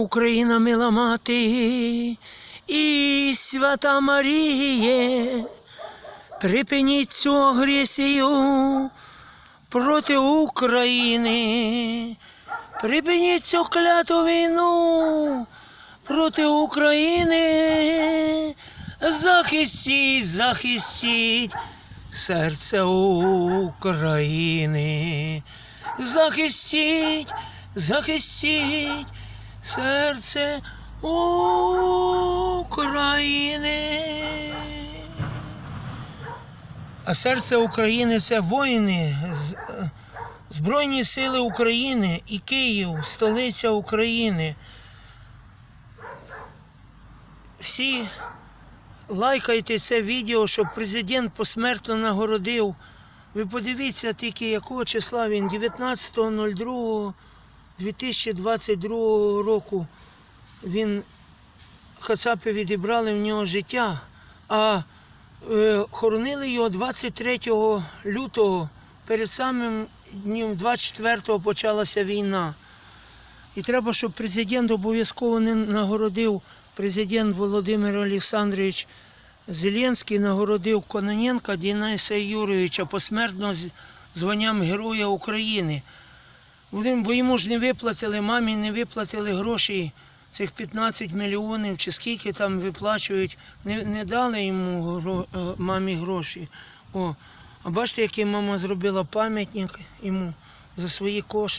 Україна мила мати і свята Маріє, припиніть цю агресію проти України, припиніть цю кляту війну проти України, захистіть, захистіть серце України, захистіть, захистіть серце України. А серце України це воїни, Збройні сили України і Київ, столиця України. Всі лайкайте це відео, щоб президент посмертно нагородив. Ви подивіться тільки, якого числа він 19.02.2022 року він Кацапи відібрали в нього життя, а е, хоронили його 23 лютого, перед самим днем 24-го почалася війна. І треба, щоб президент обов'язково не нагородив президент Володимир Олександрович Зеленський нагородив Кононенка Дінаїса Юрійовича посмертно з званням Героя України. Будем- Бо йому ж не виплатили, мамі не виплатили гроші, цих 15 мільйонів чи скільки там виплачують, не, не дали йому гро- е, мамі гроші. О, а бачите, який мама зробила пам'ятник йому за свої кошти.